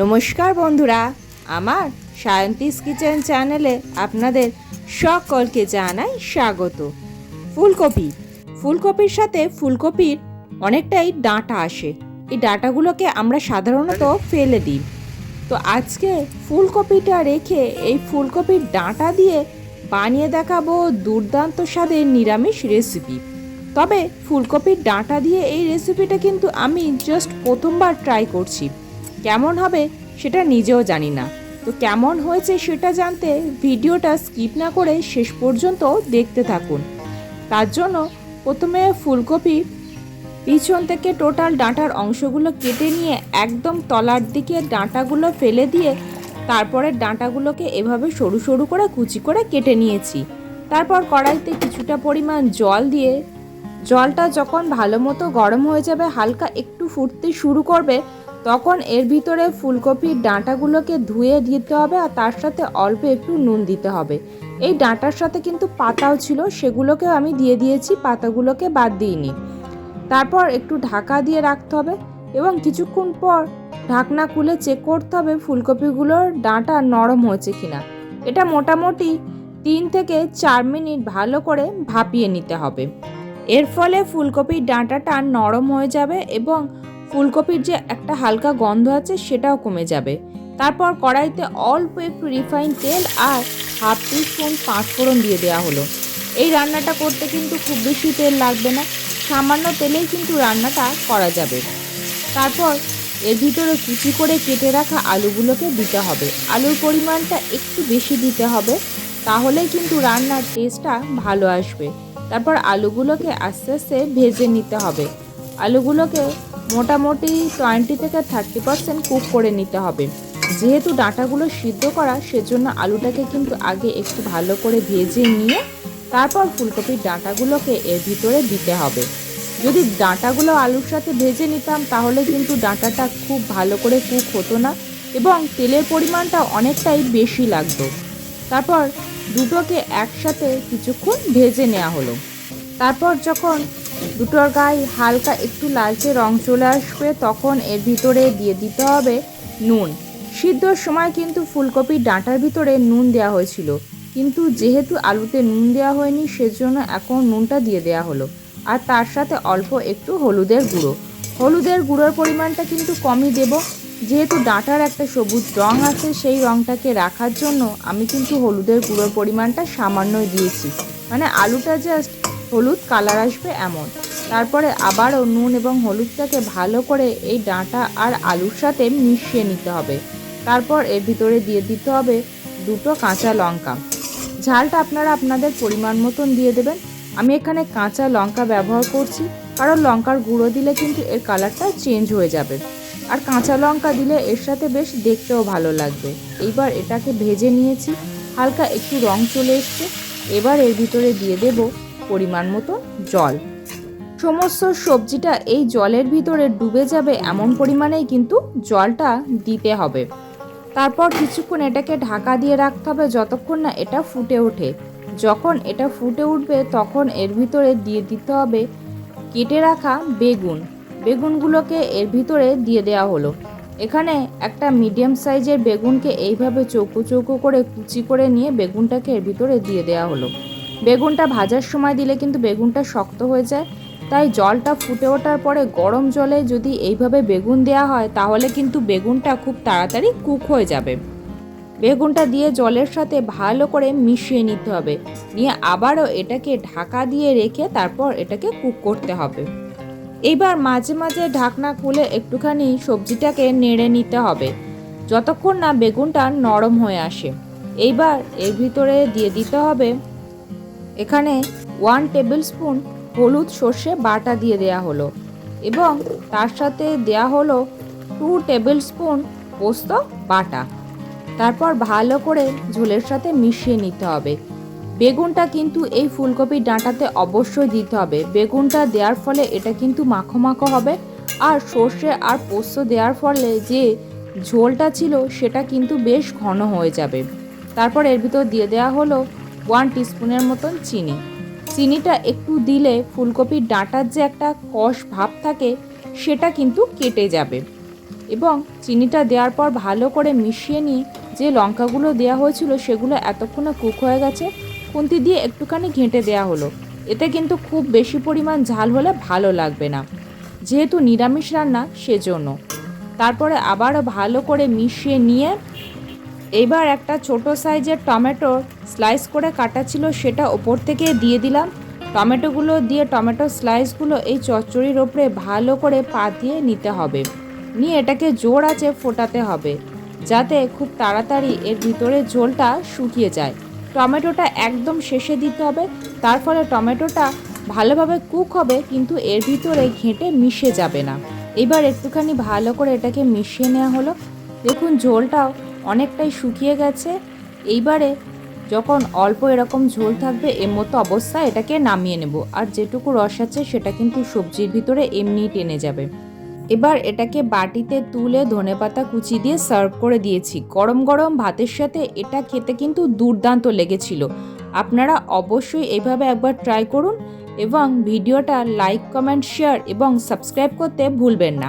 নমস্কার বন্ধুরা, আমার সায়ন্তিস কিচেন চ্যানেলে আপনাদের সকলকে জানাই স্বাগত। ফুলকপি, ফুলকপির সাথে ফুলকপির অনেকটাই ডাঁটা আসে। এই ডাঁটাগুলোকে আমরা সাধারণত ফেলে দিই। তো আজকে ফুলকপিটা রেখে এই ফুলকপির ডাঁটা দিয়ে বানিয়ে দেখাবো দুর্দান্ত স্বাদের নিরামিষ রেসিপি। তবে ফুলকপির ডাঁটা দিয়ে এই রেসিপিটা কিন্তু আমি জাস্ট প্রথমবার ট্রাই করছি। কেমন হবে সেটা নিজেও জানি না। তো কেমন হয়েছে সেটা জানতে ভিডিওটা স্কিপ না করে শেষ পর্যন্ত দেখতে থাকুন। তার জন্য প্রথমে ফুলকপি পিছন থেকে টোটাল ডাঁটার অংশগুলো কেটে নিয়ে একদম তলার দিকে ডাঁটাগুলো ফেলে দিয়ে তারপরে ডাঁটাগুলোকে এভাবে সরু সরু করে কুচি করে কেটে নিয়েছি। তারপর কড়াইতে কিছুটা পরিমাণ জল দিয়ে জলটা যখন ভালো মতো গরম হয়ে যাবে, হালকা একটু ফুটতে শুরু করবে তখন এর ভিতরে ফুলকপির ডাঁটাগুলোকে ধুয়ে দিতে হবে আর তার সাথে অল্প একটু নুন দিতে হবে। এই ডাঁটার সাথে কিন্তু পাতাও ছিল, সেগুলোকেও আমি দিয়ে দিয়েছি, পাতাগুলোকে বাদ দিইনি। তারপর একটু ঢাকা দিয়ে রাখতে হবে এবং কিছুক্ষণ পর ঢাকনা খুলে চেক করতে হবে ফুলকপিগুলোর ডাঁটা নরম হয়েছে কিনা। এটা মোটামুটি তিন থেকে চার মিনিট ভালো করে ভাপিয়ে নিতে হবে। এর ফলে ফুলকপির ডাঁটাটা নরম হয়ে যাবে এবং ফুলকপির যে একটা হালকা গন্ধ আছে সেটাও কমে যাবে। তারপর কড়াইতে অল্প একটু রিফাইন তেল আর হাফ টিস্পুন পাঁচফোড়ন দিয়ে দেওয়া হলো। এই রান্নাটা করতে কিন্তু খুব বেশি তেল লাগবে না, সামান্য তেলেই কিন্তু রান্নাটা করা যাবে। তারপর এর ভিতরে কুচি করে কেটে রাখা আলুগুলোকে দিতে হবে। আলুর পরিমাণটা একটু বেশি দিতে হবে, তাহলেই কিন্তু রান্নার টেস্টটা ভালো আসবে। তারপর আলুগুলোকে আস্তে আস্তে ভেজে নিতে হবে। আলুগুলোকে মোটামুটি টোয়েন্টি থেকে থার্টি পার্সেন্ট কুক করে নিতে হবে। যেহেতু ডাঁটাগুলো সিদ্ধ করা, সেজন্য আলুটাকে কিন্তু আগে একটু ভালো করে ভেজে নিয়ে তারপর ফুলকপির ডাঁটাগুলোকে এর ভিতরে দিতে হবে। যদি ডাঁটাগুলো আলুর সাথে ভেজে নিতাম, তাহলে কিন্তু ডাঁটাটা খুব ভালো করে কুক হতো না এবং তেলের পরিমাণটা অনেকটাই বেশি লাগতো। তারপর দুটোকে একসাথে কিছুক্ষণ ভেজে নেওয়া হলো। তারপর যখন দুটোর গায়ে হালকা একটু লালচে রং চলে আসবে, তখন এর ভিতরে দিয়ে দিতে হবে নুন। সিদ্ধর সময় কিন্তু ফুলকপির ডাঁটার ভিতরে নুন দেওয়া হয়েছিল। কিন্তু যেহেতু আলুতে নুন দেওয়া হয়নি, সেজন্য এখন নুনটা দিয়ে দেওয়া হলো। আর তার সাথে অল্প একটু হলুদের গুঁড়ো। হলুদের গুঁড়োর পরিমাণটা কিন্তু কমই দেব। যেহেতু ডাঁটার একটা সবুজ রং আছে, সেই রংটাকে রাখার জন্য আমি কিন্তু হলুদের গুঁড়োর পরিমাণটা সামান্যই দিয়েছি। মানে আলুটা জাস্ট হলুদ কালার আসবে এমন। তারপরে আবারও নুন এবং হলুদটাকে ভালো করে এই ডাঁটা আর আলুর সাথে মিশিয়ে নিতে হবে। তারপর এর ভিতরে দিয়ে দিতে হবে দুটো কাঁচা লঙ্কা। ঝালটা আপনারা আপনাদের পরিমাণ মতন দিয়ে দেবেন। আমি এখানে কাঁচা লঙ্কা ব্যবহার করছি, কারণ লঙ্কার গুঁড়ো দিলে কিন্তু এর কালারটা চেঞ্জ হয়ে যাবে। আর কাঁচা লঙ্কা দিলে এর সাথে বেশ দেখতেও ভালো লাগবে। এইবার এটাকে ভেজে নিয়েছি, হালকা একটু রং চলে এসছে। এবার এর ভিতরে দিয়ে দেব পরিমাণ মতো জল। সমস্ত সবজিটা এই জলের ভিতরে ডুবে যাবে এমন পরিমাণেই কিন্তু জলটা দিতে হবে। তারপর কিছুক্ষণ এটাকে ঢাকা দিয়ে রাখতে হবে যতক্ষণ না এটা ফুটে ওঠে। যখন এটা ফুটে উঠবে তখন এর ভিতরে দিয়ে দিতে হবে কেটে রাখা বেগুন। বেগুনগুলোকে এর ভিতরে দিয়ে দেওয়া হলো। এখানে একটা মিডিয়াম সাইজের বেগুনকে এইভাবে চৌকো চৌকো করে কুচি করে নিয়ে বেগুনটাকে এর ভিতরে দিয়ে দেওয়া হলো। বেগুনটা ভাজার সময় দিলে কিন্তু বেগুনটা শক্ত হয়ে যায়। তাই জলটা ফুটে ওঠার পরে গরম জলে যদি এইভাবে বেগুন দেওয়া হয়, তাহলে কিন্তু বেগুনটা খুব তাড়াতাড়ি কুক হয়ে যাবে। বেগুনটা দিয়ে জলের সাথে ভালো করে মিশিয়ে নিতে হবে। নিয়ে আবারও এটাকে ঢাকা দিয়ে রেখে তারপর এটাকে কুক করতে হবে। এইবার মাঝে মাঝে ঢাকনা খুলে একটুখানি সবজিটাকে নেড়ে নিতে হবে, যতক্ষণ না বেগুনটা নরম হয়ে আসে। এইবার এর ভিতরে দিয়ে দিতে হবে এখানে ওয়ান টেবিল স্পুন হলুদ সর্ষে বাটা দিয়ে দেয়া হলো এবং তার সাথে দেয়া হলো টু টেবিল স্পুন পোস্ত বাটা। তারপর ভালো করে ঝোলের সাথে মিশিয়ে নিতে হবে। বেগুনটা কিন্তু এই ফুলকপির ডাঁটাতে অবশ্যই দিতে হবে। বেগুনটা দেওয়ার ফলে এটা কিন্তু মাখো মাখো হবে আর সর্ষে আর পোস্ত দেওয়ার ফলে যে ঝোলটা ছিল সেটা কিন্তু বেশ ঘন হয়ে যাবে। তারপর এর ভিতর দিয়ে দেওয়া হলো ওয়ান টিস্পুনের মতন চিনি। চিনিটা একটু দিলে ফুলকপির ডাঁটার যে একটা কষ ভাব থাকে, সেটা কিন্তু কেটে যাবে। এবং চিনিটা দেওয়ার পর ভালো করে মিশিয়ে নিয়ে যে লঙ্কাগুলো দেওয়া হয়েছিল, সেগুলো এতক্ষণে কুক হয়ে গেছে, খুন্তি দিয়ে একটুখানি ঘেঁটে দেওয়া হলো। এতে কিন্তু খুব বেশি পরিমাণ ঝাল হলে ভালো লাগবে না। যেহেতু নিরামিষ রান্না, সেজন্য। তারপরে আবারও ভালো করে মিশিয়ে নিয়ে এবার একটা ছোট সাইজের টমেটো স্লাইস করে কাটা ছিল, সেটা ওপর থেকে দিয়ে দিলাম। টমেটোগুলো দিয়ে টমেটো স্লাইসগুলো এই চচ্চড়ির ওপরে ভালো করে পা দিয়ে নিতে হবে। নিয়ে এটাকে জোর আছে ফোটাতে হবে, যাতে খুব তাড়াতাড়ি এর ভিতরে ঝোলটা শুকিয়ে যায়। টমেটোটা একদম শেষে দিতে হবে, তার ফলে টমেটোটা ভালোভাবে কুক হবে, কিন্তু এর ভিতরে ঘেঁটে মিশে যাবে না। এবার একটুখানি ভালো করে এটাকে মিশিয়ে নেওয়া হলো। দেখুন ঝোলটাও অনেকটাই শুকিয়ে গেছে। এইবারে যখন অল্প এরকম ঝোল থাকবে, এর মতো অবস্থায় এটাকে নামিয়ে নেব। আর যেটুকু রস আছে, সেটা কিন্তু সবজির ভিতরে এমনি টেনে যাবে। এবার এটাকে বাটিতে তুলে ধনেপাতা কুচি দিয়ে সার্ভ করে দিয়েছি। গরম গরম ভাতের সাথে এটা খেতে কিন্তু দুর্দান্ত লেগেছিল। আপনারা অবশ্যই এইভাবে একবার ট্রাই করুন এবং ভিডিওটা লাইক, কমেন্ট, শেয়ার এবং সাবস্ক্রাইব করতে ভুলবেন না।